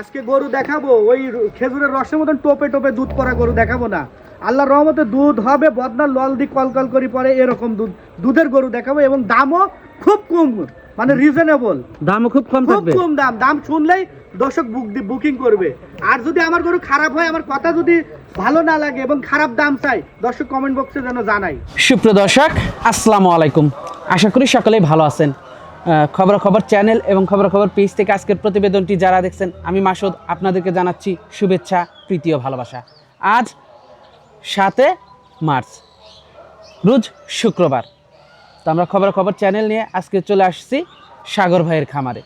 আজকে গরু দেখাবো ওই খেজুরের রসের মতন টোপে টোপে দুধ পরা গরু দেখাবো না। আল্লাহর রহমতে দুধ হবে বদনার লল দি কল কল করি পরে এরকম দুধ দুধের গরু দেখাবো এবং দামও খুব কম মানে রিজনেবল দামও খুব কম খুব কম দাম দাম শুনলেই দর্শক বুক বুকিং করবে। আর যদি আমার গরু খারাপ হয় আমার কথা যদি ভালো না লাগে এবং খারাপ দাম চাই দর্শক কমেন্ট বক্সে যেন জানাই। সুপ্রিয় দর্শক আসসালামু আলাইকুম। আশা করি সকলেই ভালো আছেন। আহ, খবর খবর চ্যানেল এবং খবর খবর পেজ থেকে আজকের প্রতিবেদনটি যারা দেখছেন আমি মাসুদ আপনাদেরকে জানাচ্ছি শুভেচ্ছা প্রীতি ও ভালোবাসা। আজ সাতে মার্চ রোজ শুক্রবার। তো আমরা খবর খবর চ্যানেল নিয়ে আজকে চলে আসছি সাগর ভাইয়ের খামারে।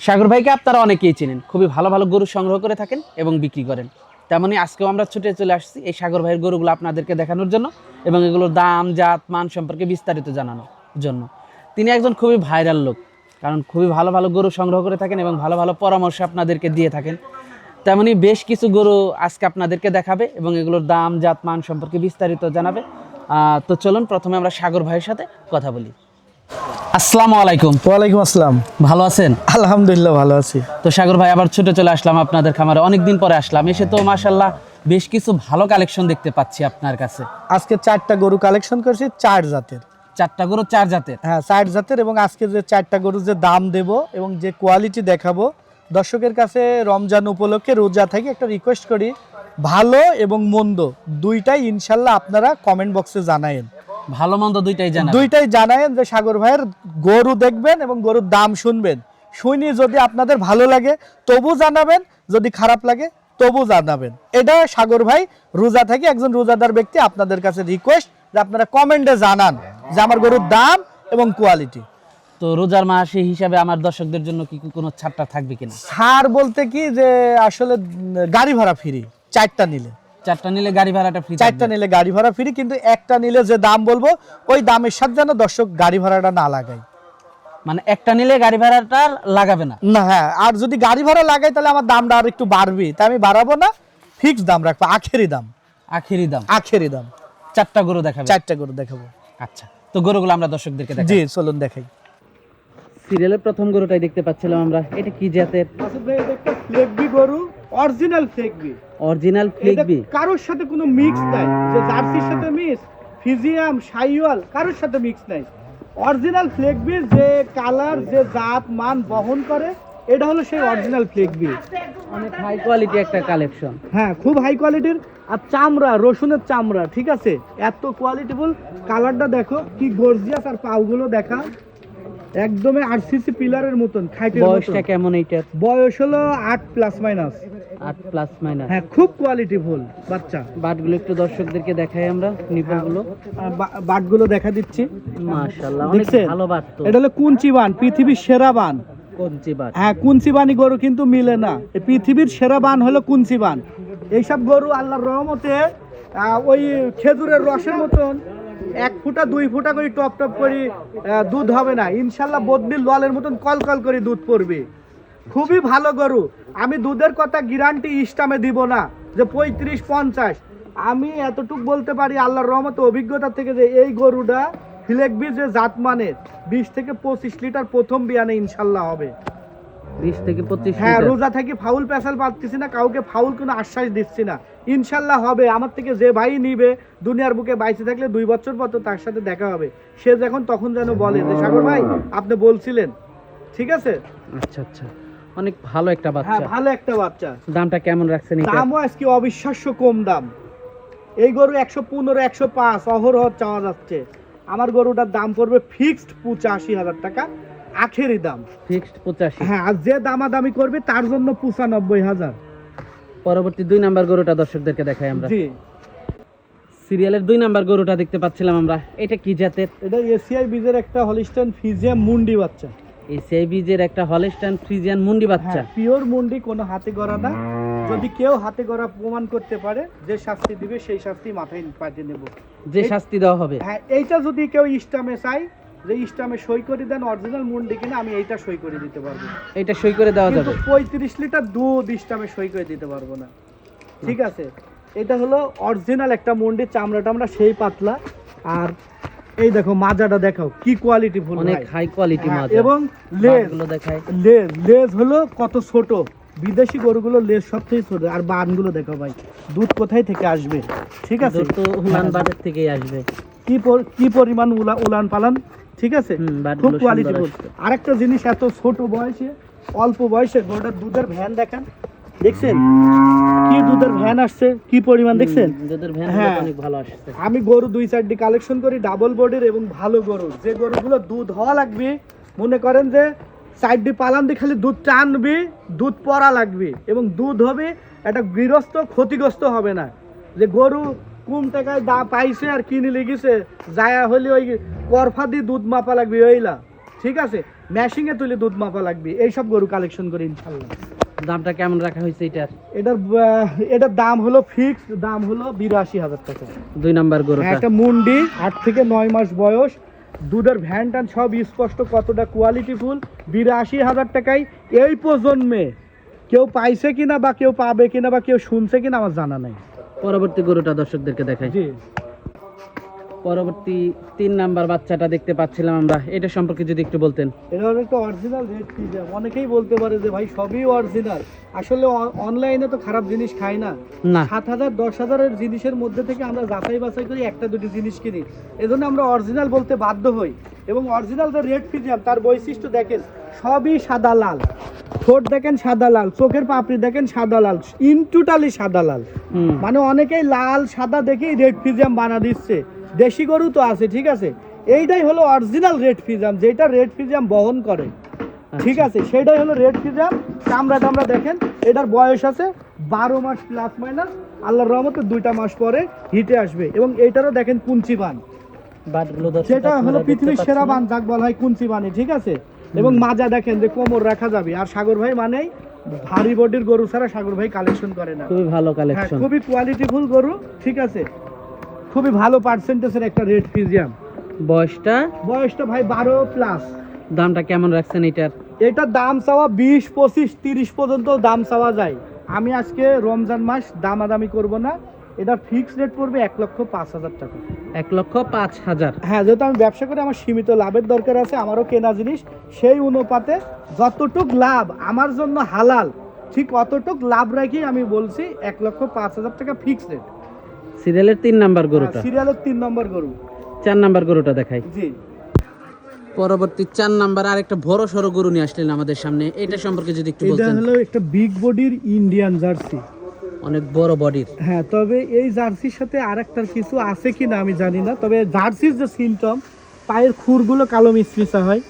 সাগর ভাইকে আপনারা অনেকেই চেনেন খুবই ভালো ভালো গরু সংগ্রহ করে থাকেন এবং বিক্রি করেন। তেমনই আজকেও আমরা ছুটে চলে আসছি এই সাগর ভাইয়ের গরুগুলো আপনাদেরকে দেখানোর জন্য এবং এগুলোর দাম জাত মান সম্পর্কে বিস্তারিত জানানোর জন্য। তিনি একজন খুবই ভাইরাল লোক। কারণ খুবই ভালো ভালো গরু সংগ্রহ করে থাকেন এবং ভালো ভালো পরামর্শ আপনাদেরকে দিয়ে থাকেন। তেমনি বেশ কিছু গরু আজকে আপনাদেরকে দেখাবে এবং এগুলোর দাম জাত মান সম্পর্কে বিস্তারিত জানাবে। তো চলুন প্রথমে আমরা সাগর ভাইয়ের সাথে কথা বলি। আসসালামু আলাইকুম। ওয়ালাইকুম আসসালাম। ভালো আছেন? আলহামদুলিল্লাহ ভালো আছি। তো সাগর ভাই আবার ছুটে চলে আসলাম আপনাদের খামারে। অনেকদিন পরে আসলাম। এসে তো মাশাল্লাহ বেশ কিছু ভালো কালেকশন দেখতে পাচ্ছি আপনার কাছে। আজকে চারটা গরু কালেকশন করেছি চার জাতের। চারটা গরু চার জাতের? হ্যাঁ চার জাতের এবং আজকে যে চারটা গরু যে দাম দেব এবং যে কোয়ালিটি দেখাবো দর্শকের কাছে রমজান উপলক্ষে রোজা থেকে একটা রিকোয়েস্ট করি ভালো এবং মন্দ দুইটাই ইনশাল্লাহ আপনারা কমেন্ট বক্সে জানায়েন। ভালো মন্দ দুইটাই জানা দুইটাই জানায়েন যে সাগর ভাইয়ের গরু দেখবেন এবং গরুর দাম শুনবেন। শুনি যদি আপনাদের ভালো লাগে তবু জানাবেন যদি খারাপ লাগে তবু জানাবেন। এটা সাগর ভাই রোজা থেকে একজন রোজাদার ব্যক্তি আপনাদের কাছে রিকোয়েস্ট যে আপনারা কমেন্টে জানান যে আমার গরুর দাম এবং কোয়ালিটি। তো রোজার মাস হিসাবে আমার দর্শকদের জন্য কি কোনো ছাড়টা থাকবে কিনা? ছাড় বলতে কি যে আসলে গাড়ি ভাড়া ফ্রি চারটা নিলে। চারটা নিলে গাড়ি ভাড়াটা ফ্রি চারটা নিলে গাড়ি ভাড়া ফ্রি কিন্তু একটা নিলে যে দাম বলব ওই দামের সাথে যেন দর্শক গাড়ি ভাড়াটা না লাগায়। মানে একটা নিলে গাড়ি ভাড়াটা লাগাবে না? না হ্যাঁ আর যদি গাড়ি ভাড়া লাগাই তাহলে আমার দামটা আর একটু বাড়বে। তাই আমি বাড়াবো না ফিক্স দাম রাখব আখেরি দাম। আখেরি দাম। আখেরি দাম। চারটা গরু দেখাবে চারটা করে দেখাবো। আচ্ছা তো গরুগুলো আমরা দর্শকদেরকে দেখাই। জি চলুন দেখাই। সিরিয়ালের প্রথম গরুটাই দেখতে পাচ্ছিলাম আমরা। এটা কি জাতের? মাসুদ ভাই এটা একটা ফ্লেগবি গরু অরিজিনাল ফ্লেগবি। অরিজিনাল এটা ফ্লিকবি কারোর সাথে কোনো মিক্স নাই। যে জার্সির সাথে মিক্স ফিজিয়াম সাইওয়াল কারোর সাথে মিক্স নাই। অরিজিনাল ফ্লেগবি যে কালার যে জাত মান বহন করে এটা হলো সেই অরিজিনাল ফ্লেগবি অনেক হাই কোয়ালিটি একটা কালেকশন হ্যাঁ খুব হাই কোয়ালিটির আর চামড়া রসুনের চামড়া ঠিক আছে? এত কোয়ালিটিফুল কালারটা দেখো কি গর্জিয়াস আর পাউগুলো দেখা। একদমই আরসিসি পিলারের মতন খাইটের বয়সটা কেমন এইটার? বয়স হলো আট প্লাস মাইনাস আট প্লাস মাইনাস হ্যাঁ খুব কোয়ালিটি কোয়ালিটিফুল বাচ্চা। বাটগুলো একটু দর্শকদেরকে দেখাই আমরা নিপলগুলো আর বা- বাটগুলো দেখা দিচ্ছি। মাশাআল্লাহ অনেক ভালো বাট তো। এটা হলো কুঞ্চি বান পৃথিবীর সেরা বান। হ্যাঁ কুঞ্চি গরু কিন্তু মিলে না। পৃথিবীর সেরা বান হলো কুঞ্চি এইসব গরু আল্লাহর রহমতে ওই খেজুরের রসের মতন এক ফুটা, দুই ফুটা করে টপ টপ করে দুধ হবে না। ইনশাল্লাহ বদনির ললের মতন কল কল করে দুধ পড়বে। খুবই ভালো গরু। আমি দুধের কথা গ্যারান্টি ইস্টামে দিব না, যে পঁয়ত্রিশ, পঞ্চাশ। আমি এতটুক বলতে পারি আল্লাহর রহমতে, অভিজ্ঞতা থেকে যে এই গরুটা যে জাত মানের বিশ থেকে পঁচিশ লিটার প্রথম বিয়ানে ইনশাল্লাহ হবে। বিশ থেকে পঁচিশ হ্যাঁ রোজা থেকে ফাউল পাচ্ছি না কাউকে ফাউল কোনো আশ্বাস দিচ্ছি না। ইনশাল্লাহ হবে আমার থেকে যে ভাই নিবে দুনিয়ার বুকে থাকলে দুই বছর পর তো তার সাথে দেখা হবে। সে যখন তখন যেন বলে যে সাগর ভাই আপনি বলছিলেন ঠিক আছে? আচ্ছা আচ্ছা। অনেক ভালো একটা বাচ্চা। হ্যাঁ ভালো একটা বাচ্চা। দামটা কেমন রাখছেন দামও আজকে অবিশ্বাস্য কম দাম। এই গরু একশো পনেরো একশো পাঁচ অহরহ চাওয়া যাচ্ছে। আমার গরুটার দাম পড়বে ফিক্সড পঁচাশি হাজার টাকা আখেরি দাম। ফিক্সড পঁচাশি। হ্যাঁ আর যে দামাদামি করবে তার জন্য পঁচানব্বই হাজার। পরবর্তী দুই নাম্বার গরুটা দর্শকদেরকে দেখাই আমরা। জি। সিরিয়ালের দুই নাম্বার গরুটা দেখতে পাচ্ছিলাম আমরা। এটা কি জাতের? এটা এসিআই বীজের একটা হলিস্টান ফিজিয়াম মুন্ডি বাচ্চা। এই বীজের একটা হলস্টাইন ফ্রিজিয়ান মুন্ডি বাচ্চা। হ্যাঁ পিওর মুন্ডি কোনো হাতে গড়া না। যদি কেউ হাতে গড়া প্রমাণ করতে পারে যে শাস্তি দিবে সেই শাস্তি মাথায় পাঠিয়ে নেব। যে শাস্তি দেওয়া হবে। হ্যাঁ এইটা যদি কেউ ইস্টামে চাই যে ইস্টামে সই করে দেন অরিজিনাল মুন্ডি কিনা আমি এইটা সই করে দিতে পারব। এটা সই করে দেওয়া যাবে। পঁয়ত্রিশ লিটার দুধ ইস্টামে সই করে দিতে পারব না। ঠিক আছে? এটা হলো অরিজিনাল একটা মুন্ডি চামড়া টামড়া সেই পাতলা। আর এই দেখো মাজাটা দেখাও কি কোয়ালিটি ফুল অনেক হাই কোয়ালিটি মাছ এবং লেজ। গুলো দেখায় লেজ লেজ হলো কত ছোট। বিদেশি গরুগুলো লেজ সব থেকে ছোট। আর বানগুলো দেখো ভাই দুধ কোথায় থেকে আসবে? ঠিক আছে? দুধ তো উলান বাজার থেকেই আসবে। কি কি পরিমাণ উলা- উলান পালান? ঠিক আছে? খুব কোয়ালিটি আরেকটা জিনিস এত ছোট বয়সে অল্প বয়সে গরুটার দুধের ভ্যান দেখান। দেখছেন? কি দুধের ভ্যান আসছে? কি পরিমাণ দেখছেন? দুধের ভ্যান হ্যাঁ। অনেক ভালো আসছে। আমি গরু দুই চারটি কালেকশন করি ডাবল বডির এবং ভালো গরু যে গরুগুলো দুধ হওয়া লাগবে মনে করেন যে চারটি পালান দিয়ে খালি দুধ টানবি দুধ পরা লাগবে এবং দুধ হবে একটা গৃহস্থ ক্ষতিগ্রস্ত হবে না। যে গরু কোন টাকায় দা পাইছে আর কিনে লেগেছে যায়া হলে ওই করফা দিয়ে দুধ মাপা লাগবে ওইলা ঠিক আছে? মেশিংয়ে তুলে দুধ মাপা লাগবে এইসব গরু কালেকশন করি ইনশাল্লাহ। দামটা কেমন রাখা হয়েছে এটার? এটার এটার দাম হলো ফিক্সড দাম হলো বিরাশি হাজার টাকা। দুই নাম্বার গরু একটা মুন্ডি আট থেকে নয় মাস বয়স দুধের ভ্যান ট্যান সব স্পষ্ট কতটা কোয়ালিটি ফুল বিরাশি হাজার টাকায় এই প্রজন্মে কেউ পাইছে কিনা বা কেউ পাবে কিনা বা কেউ শুনছে কিনা আমার জানা নাই। পরবর্তী গরুটা দর্শকদেরকে দেখাই। জি। পরবর্তী তিন নাম্বার বাচ্চাটা দেখতে পাচ্ছিলাম আমরা। এটা সম্পর্কে যদি একটু বলতেন। এটা হলো একটা অরিজিনাল রেড ফিজাম অনেকেই বলতে পারে যে ভাই সবই অরিজিনাল আসলে অনলাইনে তো খারাপ জিনিস খাই না। না। সাত হাজার দশ হাজারের জিনিসের মধ্যে থেকে আমরা যাচাই বাছাই করি একটা দুটি জিনিস কিনি। এজন্য আমরা অরিজিনাল বলতে বাধ্য হই। এবং অরিজিনাল যে রেড ফিজিয়াম তার বৈশিষ্ট্য দেখেন সবই সাদা লাল। ঠোঁট দেখেন সাদা লাল চোখের পাপড়ি দেখেন সাদা লাল ইন টোটালি সাদা লাল। মানে অনেকেই লাল সাদা দেখেই রেড ফিজিয়াম বানা দিচ্ছে। দেশি গরু তো আছে ঠিক আছে? এইটাই হলো অরিজিনাল রেড ফিজিয়াম যেটা রেড ফিজিয়াম বহন করে। ঠিক আছে? সেটাই হলো রেড ফিজাম চামড়া টামড়া দেখেন এটার বয়স আছে বারো মাস প্লাস মাইনাস আল্লাহর রহমতে দুইটা মাস পরে হিটে আসবে। এবং এইটারও দেখেন কুঞ্চি বান। দর্শক যেটা হলো পৃথিবীর সেরা বান যাক বলা হয় কুঞ্চি বানি ঠিক আছে? এবং মাজা দেখেন যে কোমর রাখা যাবে। আর সাগর ভাই মানেই ভারী বডির গরু ছাড়া সাগর ভাই কালেকশন করে না। খুবই ভালো হ্যাঁ কালেকশন খুবই কোয়ালিটিফুল গরু ঠিক আছে? খুবই ভালো পার্সেন্টেজের একটা রেড ফিজিয়াম বয়সটা? বয়সটা ভাই বারো প্লাস দামটা কেমন রাখছেন এটার? এটার দাম চাওয়া বিশ পঁচিশ তিরিশ পর্যন্ত দাম চাওয়া যায়। আমি আজকে রমজান মাস দামাদামি করব না। এটা ফিক্সড রেট পড়বে এক লক্ষ পাঁচ হাজার টাকা। এক লক্ষ পাঁচ হাজার। হ্যাঁ যেহেতু আমি ব্যবসা করে আমার সীমিত লাভের দরকার আছে আমারও কেনা জিনিস সেই অনুপাতে যতটুক লাভ আমার জন্য হালাল ঠিক অতটুক লাভ রাখি আমি বলছি এক লক্ষ পাঁচ হাজার টাকা ফিক্সড রেট সিরিয়ালের তিন নাম্বার গরুটা? সিরিয়ালের তিন নম্বর গরু। চার নাম্বার গরুটা দেখাই। জি। পরবর্তী চার নাম্বার আর একটা বড় সড়ো গরু নিয়ে আসলেন আমাদের সামনে। এটা সম্পর্কে যদি একটু এটা বলতেন। হলো একটা বিগ বডির ইন্ডিয়ান জার্সি অনেক বড় বডির হ্যাঁ তবে এই জার্সির সাথে আরেকটার কিছু আছে কিনা আমি জানি না। তবে জার্সির যে সিমটম পায়ের খুরগুলো কালো মিসমিসা হয়।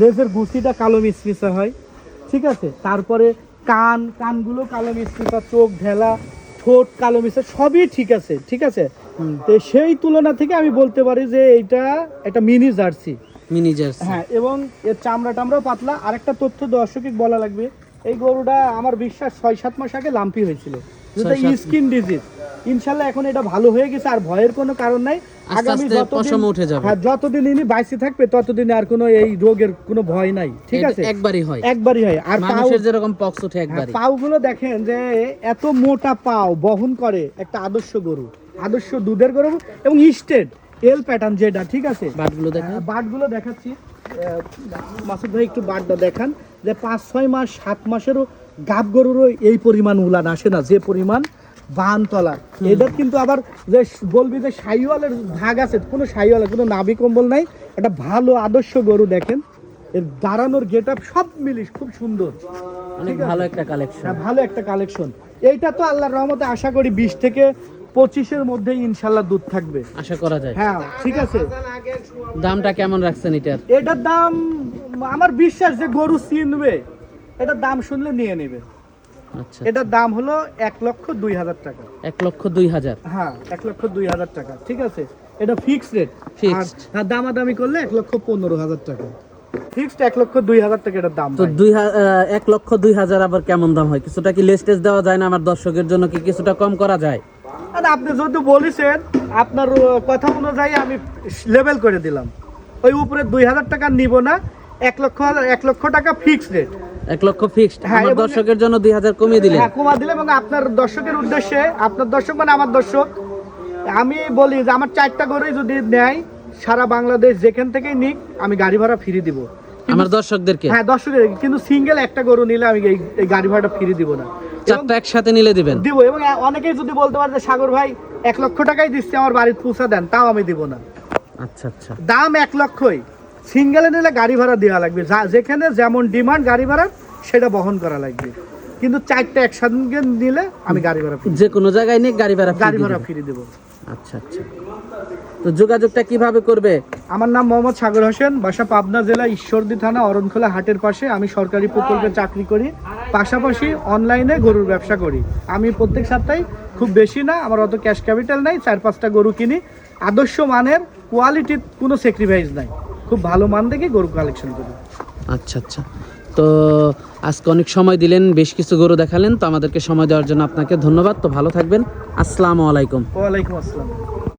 লেজের গুছিটা কালো মিসমিসা হয়। ঠিক আছে? তারপরে কান কানগুলো কালো মিসমিসা চোখ ঢেলা ঠোঁট কালো মিশা সবই ঠিক আছে ঠিক আছে? তো সেই তুলনা থেকে আমি বলতে পারি যে এটা একটা মিনি জার্সি। Mini jersey. হ্যাঁ এবং এর চামড়া টামড়াও পাতলা। আরেকটা তথ্য দর্শকে বলা লাগবে এই গরুটা আমার বিশ্বাস ছয় সাত মাস আগে লাম্পি হয়েছিল। যেটা স্কিন ডিজিজ। ইনশাল্লাহ এখন এটা ভালো হয়ে গেছে আর ভয়ের কোনো কারণ নাই। আস্তে আস্তে পশম উঠে যাবে। হ্যাঁ যতদিন ইনি বাইসে থাকবে ততদিন আর কোনো এই রোগের কোনো ভয় নাই ঠিক আছে? একবারই হয়। একবারই হয়। আর মানুষের যেরকম পক্স ওঠে একবারই। পাও গুলো দেখেন যে এত মোটা পাও বহন করে একটা আদর্শ গরু। আদর্শ দুধের গরু এবং স্টেট এল প্যাটার্ন যেটা ঠিক আছে? বাটগুলো দেখেন। হ্যাঁ, বাটগুলো দেখাচ্ছি। মাসুদ ভাই একটু বাটটা দেখান যে পাঁচ ছয় মাস সাত মাসেরও গাব গরুরও এই পরিমাণ উলান আসে না যে পরিমাণ বান তলা এদের কিন্তু আবার যে বলবি যে সাইওয়ালের ভাগ আছে কোনো সাইওয়ালের কোনো নাভি কম্বল নাই। একটা ভালো আদর্শ গরু দেখেন। এর দাঁড়ানোর গেট আপ সব মিলিস খুব সুন্দর। অনেক ভালো একটা কালেকশন হ্যাঁ, ভালো একটা কালেকশন এইটা তো আল্লাহর রহমতে আশা করি বিশ থেকে পঁচিশের মধ্যে ইনশাল্লাহ দুধ থাকবে। আশা করা যায়। হ্যাঁ ঠিক আছে। দামটা কেমন রাখছেন এটার? এটার দাম আমার বিশ্বাস যে গরু চিনবে এটার দাম শুনলে নিয়ে নেবে। এটার দাম হলো এক লক্ষ দুই হাজার টাকা। এক লক্ষ দুই হাজার। হ্যাঁ এক লক্ষ দুই হাজার টাকা ঠিক আছে? এটা ফিক্সড রেট Fixed. আর দামাদামি করলে এক লক্ষ পনেরো হাজার টাকা। ফিক্সড এক লক্ষ দুই হাজার টাকা এটার দাম তো দুই এক লক্ষ দুই হাজার আবার কেমন দাম হয়? কিছুটা কি লেস্টেজ দেওয়া যায় না আমার দর্শকের জন্য কি কিছুটা কম করা যায়? আর আপনি যেহেতু বলেছেন আপনার কথা অনুযায়ী আমি লেভেল করে দিলাম। ওই উপরে দুই হাজার টাকা নিব না এক লক্ষ এক লক্ষ টাকা ফিক্সড রেট এক লক্ষ ফিক্সড হ্যাঁ, আমার দর্শকের জন্য দুই হাজার কমিয়ে দিলেন। হ্যাঁ কমা দিলে এবং আপনার দর্শকের উদ্দেশ্যে আপনার দর্শক মানে আমার দর্শক আমি বলি যে আমার চারটা গরুই যদি নেয় সারা বাংলাদেশ যেখান থেকেই নিক আমি গাড়ি ভাড়া ফ্রি দিব। আমার দর্শকদেরকে? হ্যাঁ দর্শকের কিন্তু সিঙ্গেল একটা গরু নিলে আমি এই গাড়ি ভাড়াটা ফ্রি দিব না। চারটা একসাথে নিলে দিবেন? দিব এবং অনেকেই যদি বলতে পারে যে সাগর ভাই এক লক্ষ টাকাই দিচ্ছে আমার বাড়ির পৌঁছা দেন তাও আমি দিব না। আচ্ছা আচ্ছা। দাম এক লক্ষই। সিঙ্গেলে নিলে গাড়ি ভাড়া দেওয়া লাগবে। যা- যেখানে যেমন ডিমান্ড গাড়ি ভাড়া সেটা বহন করা লাগবে। কিন্তু চারটা একসঙ্গে নিলে আমি গাড়ি ভাড়া যে কোনো জায়গায় নিয়ে গাড়ি ভাড়া গাড়ি ভাড়া দিবেন। ফ্রি দেবো। আচ্ছা আচ্ছা। তো যোগাযোগটা কীভাবে করবে? আমার নাম মোহাম্মদ সাগর হোসেন বাসা পাবনা জেলা ঈশ্বরদী থানা অরণখোলা হাটের পাশে। আমি সরকারি প্রকল্পে চাকরি করি। পাশাপাশি অনলাইনে গরুর ব্যবসা করি। আমি প্রত্যেক সপ্তাহে খুব বেশি না আমার অত ক্যাশ ক্যাপিটাল নাই চার পাঁচটা গরু কিনি। আদর্শ মানের কোয়ালিটির কোনো স্যাক্রিফাইস নাই। খুব ভালো মান দেখে গরু কালেকশন করি আচ্ছা আচ্ছা। তো আজকে অনেক সময় দিলেন বেশ কিছু গরু দেখালেন তো আমাদেরকে সময় দেওয়ার জন্য আপনাকে ধন্যবাদ। তো ভালো থাকবেন। আসসালামু আলাইকুম। ওয়ালাইকুম আসসালাম।